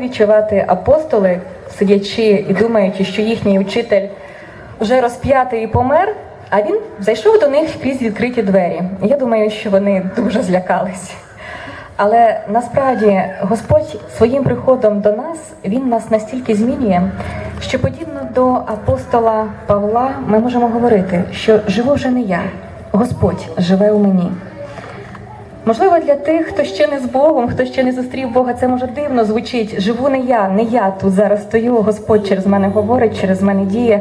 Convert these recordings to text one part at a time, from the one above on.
відчувати апостоли, сидячи і думаючи, що їхній учитель вже розп'ятий і помер, а він зайшов до них крізь відкриті двері? Я думаю, що вони дуже злякались. Але насправді Господь своїм приходом до нас він нас настільки змінює, що подібно до апостола Павла ми можемо говорити, що живу вже не я, Господь живе у мені. Можливо, для тих, хто ще не з Богом, хто ще не зустрів Бога, це може дивно звучить. Живу не я, не я тут зараз стою. Господь через мене говорить, через мене діє.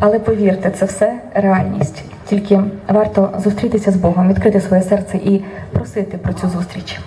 Але повірте, це все реальність. Тільки варто зустрітися з Богом, відкрити своє серце і просити про цю зустріч.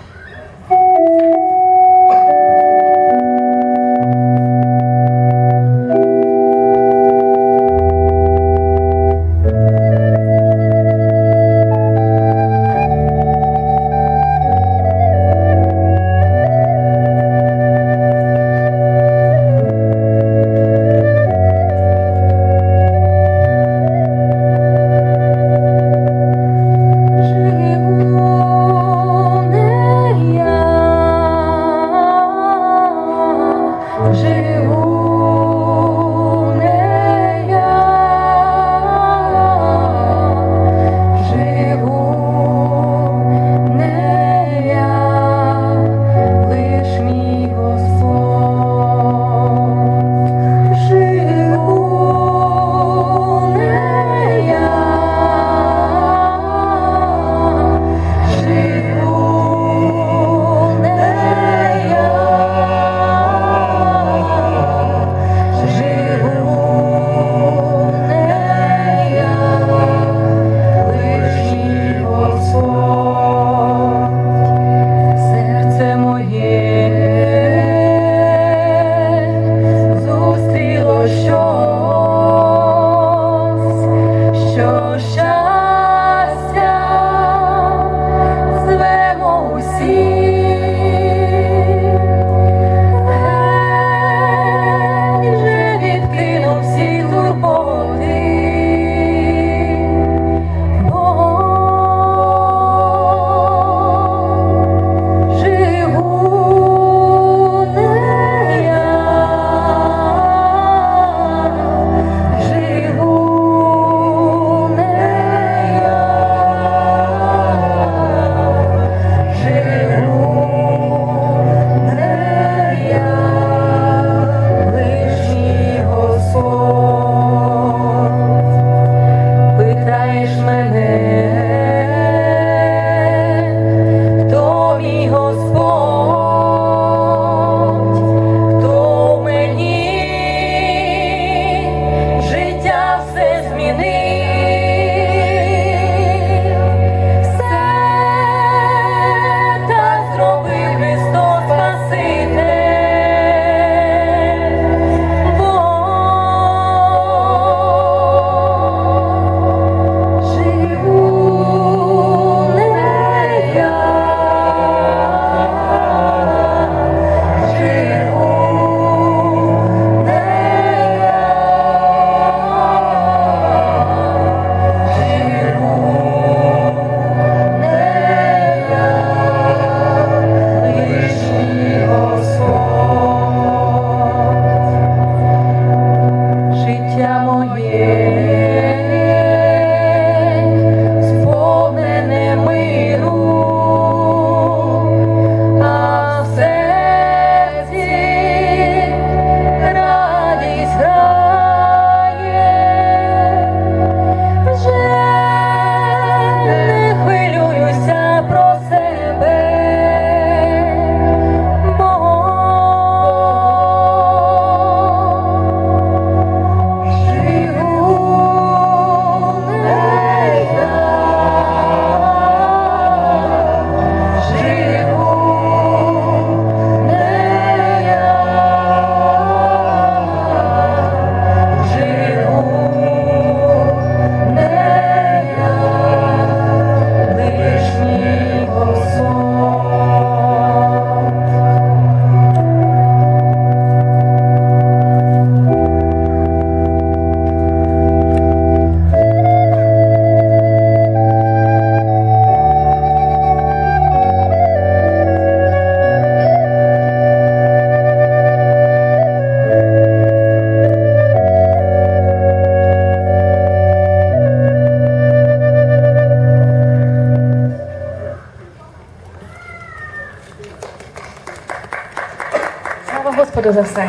Господу за все.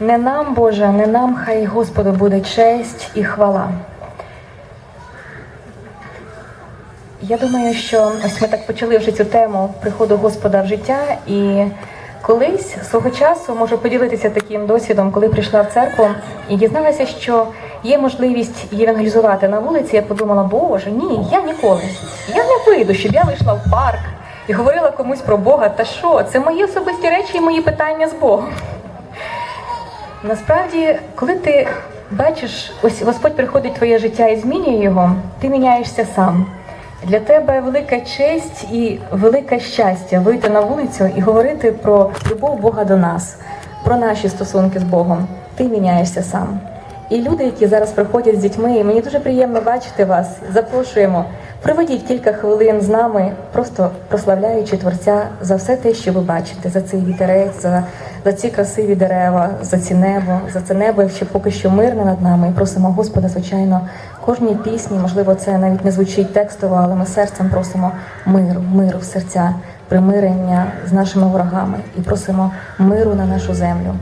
Не нам, Боже, не нам, хай Господу буде честь і хвала. Я думаю, що ось ми так почали вже цю тему приходу Господа в життя, і колись свого часу можу поділитися таким досвідом, коли прийшла в церкву і дізналася, що є можливість євангелізувати на вулиці. Я подумала, Боже, ні, я ніколи. Я не вийду, щоб я вийшла в парк і говорила комусь про Бога. Та що? Це мої особисті речі і мої питання з Богом. Насправді, коли ти бачиш, ось Господь приходить в твоє життя і змінює його, ти міняєшся сам. Для тебе велика честь і велике щастя вийти на вулицю і говорити про любов Бога до нас, про наші стосунки з Богом. Ти міняєшся сам. І люди, які зараз приходять з дітьми, і мені дуже приємно бачити вас. Запрошуємо. Проведіть кілька хвилин з нами, просто прославляючи Творця за все те, що ви бачите, за цей вітерець, за, за ці красиві дерева, за ці небо, за це небо, що поки що мирне над нами. І просимо Господа, звичайно, кожній пісні, можливо, це навіть не звучить текстово, але ми серцем просимо миру, миру в серця, примирення з нашими ворогами і просимо миру на нашу землю.